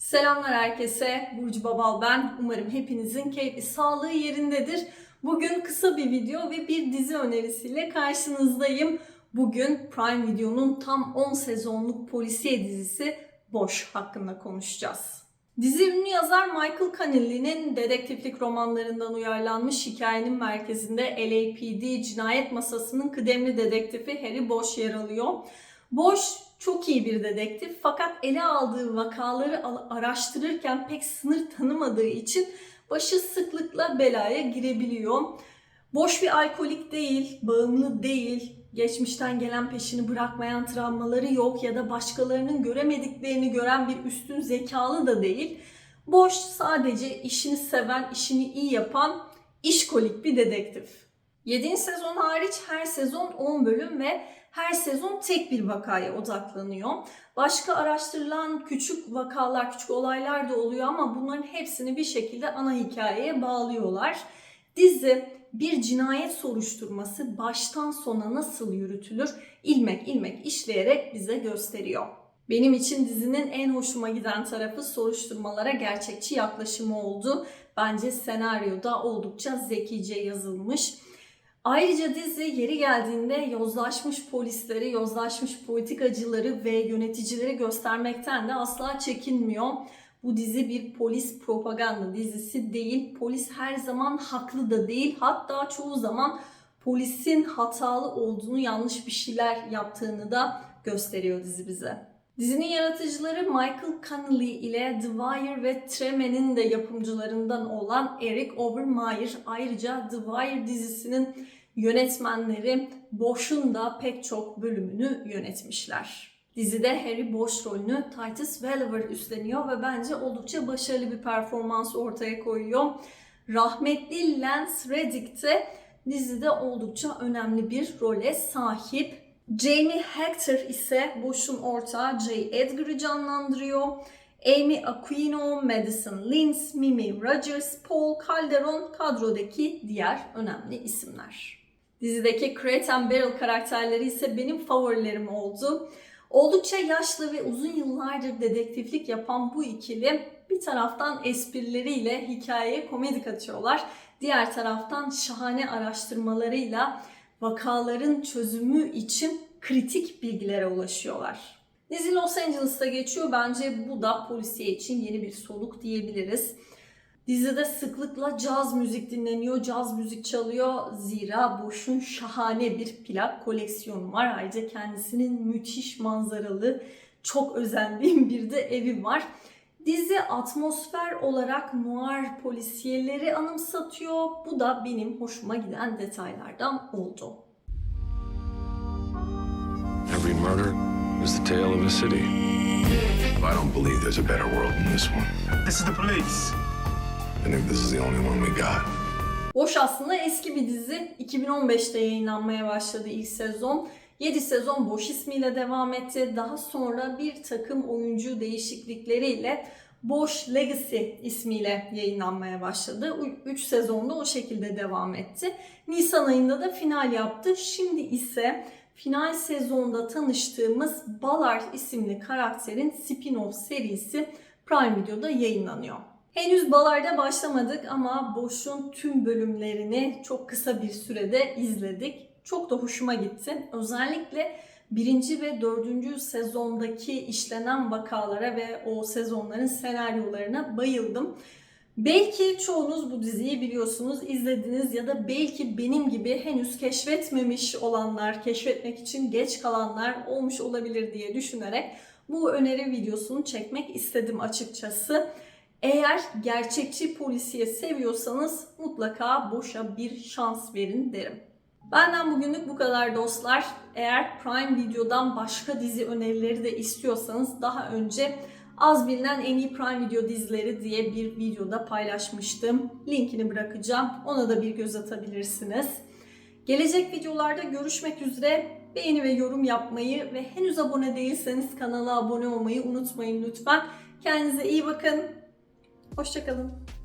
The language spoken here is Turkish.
Selamlar herkese. Burcu Babal ben. Umarım hepinizin keyfi, sağlığı yerindedir. Bugün kısa bir video ve bir dizi önerisiyle karşınızdayım. Bugün Prime Video'nun tam 10 sezonluk polisiye dizisi Boş hakkında konuşacağız. Dizi ünlü yazar Michael Connelly'nin dedektiflik romanlarından uyarlanmış hikayenin merkezinde LAPD cinayet masasının kıdemli dedektifi Harry Bosch yer alıyor. Bosch çok iyi bir dedektif fakat ele aldığı vakaları al- araştırırken pek sınır tanımadığı için başı sıklıkla belaya girebiliyor. Boş bir alkolik değil, bağımlı değil, geçmişten gelen peşini bırakmayan travmaları yok ya da başkalarının göremediklerini gören bir üstün zekalı da değil. Boş sadece işini seven, işini iyi yapan işkolik bir dedektif. 7. sezon hariç her sezon 10 bölüm ve her sezon tek bir vakaya odaklanıyor. Başka araştırılan küçük vakalar, küçük olaylar da oluyor ama bunların hepsini bir şekilde ana hikayeye bağlıyorlar. Dizi bir cinayet soruşturması baştan sona nasıl yürütülür ilmek ilmek işleyerek bize gösteriyor. Benim için dizinin en hoşuma giden tarafı soruşturmalara gerçekçi yaklaşımı oldu. Bence senaryoda oldukça zekice yazılmış. Ayrıca dizi yeri geldiğinde yozlaşmış polisleri, yozlaşmış politikacıları ve yöneticileri göstermekten de asla çekinmiyor. Bu dizi bir polis propaganda dizisi değil. Polis her zaman haklı da değil. Hatta çoğu zaman polisin hatalı olduğunu, yanlış bir şeyler yaptığını da gösteriyor dizi bize. Dizinin yaratıcıları Michael Connelly ile The Wire ve Tremen'in de yapımcılarından olan Eric Overmyer. Ayrıca The Wire dizisinin yönetmenleri Bosch'un da pek çok bölümünü yönetmişler. Dizide Harry Bosch rolünü Titus Welliver üstleniyor ve bence oldukça başarılı bir performans ortaya koyuyor. Rahmetli Lance Reddick de dizide oldukça önemli bir role sahip. Jamie Hector ise Bosch'un ortağı J. Edgar'ı canlandırıyor. Amy Aquino, Madison Lynch, Mimi Rogers, Paul Calderon kadrodaki diğer önemli isimler. Dizideki Crate and Barrel karakterleri ise benim favorilerim oldu. Oldukça yaşlı ve uzun yıllardır dedektiflik yapan bu ikili bir taraftan esprileriyle hikayeye komedi katıyorlar. Diğer taraftan şahane araştırmalarıyla vakaların çözümü için kritik bilgilere ulaşıyorlar. Dizi Los Angeles'ta geçiyor. Bence bu da polisiye için yeni bir soluk diyebiliriz. Dizide sıklıkla caz müzik dinleniyor, caz müzik çalıyor. Zira Bosch'un şahane bir plak koleksiyonu var. Ayrıca kendisinin müthiş manzaralı, çok özendiğim bir de evi var. Dizi atmosfer olarak noir polisiyeleri anımsatıyor. Bu da benim hoşuma giden detaylardan oldu. Every murder is the tale of a city. I don't believe there's a better world than this one. This is the police. I think this is the only one we got. Boş aslında eski bir dizi. 2015'te yayınlanmaya başladı ilk sezon. 7 sezon Boş ismiyle devam etti. Daha sonra bir takım oyuncu değişiklikleriyle Boş Legacy ismiyle yayınlanmaya başladı. 3 sezonda o şekilde devam etti. Nisan ayında da final yaptı. Şimdi ise final sezonda tanıştığımız Ballard isimli karakterin spin-off serisi Prime Video'da yayınlanıyor. Henüz Ballard'a başlamadık ama Bosch'un tüm bölümlerini çok kısa bir sürede izledik. Çok da hoşuma gitti. Özellikle birinci ve dördüncü sezondaki işlenen vakalara ve o sezonların senaryolarına bayıldım. Belki çoğunuz bu diziyi biliyorsunuz, izlediniz ya da belki benim gibi henüz keşfetmemiş olanlar, keşfetmek için geç kalanlar olmuş olabilir diye düşünerek bu öneri videosunu çekmek istedim açıkçası. Eğer gerçekçi polisiye seviyorsanız mutlaka boşa bir şans verin derim. Benden bugünlük bu kadar dostlar. Eğer Prime Video'dan başka dizi önerileri de istiyorsanız daha önce az bilinen en iyi Prime Video dizileri diye bir videoda paylaşmıştım. Linkini bırakacağım. Ona da bir göz atabilirsiniz. Gelecek videolarda görüşmek üzere. Beğeni ve yorum yapmayı ve henüz abone değilseniz kanala abone olmayı unutmayın lütfen. Kendinize iyi bakın. Hoşçakalın.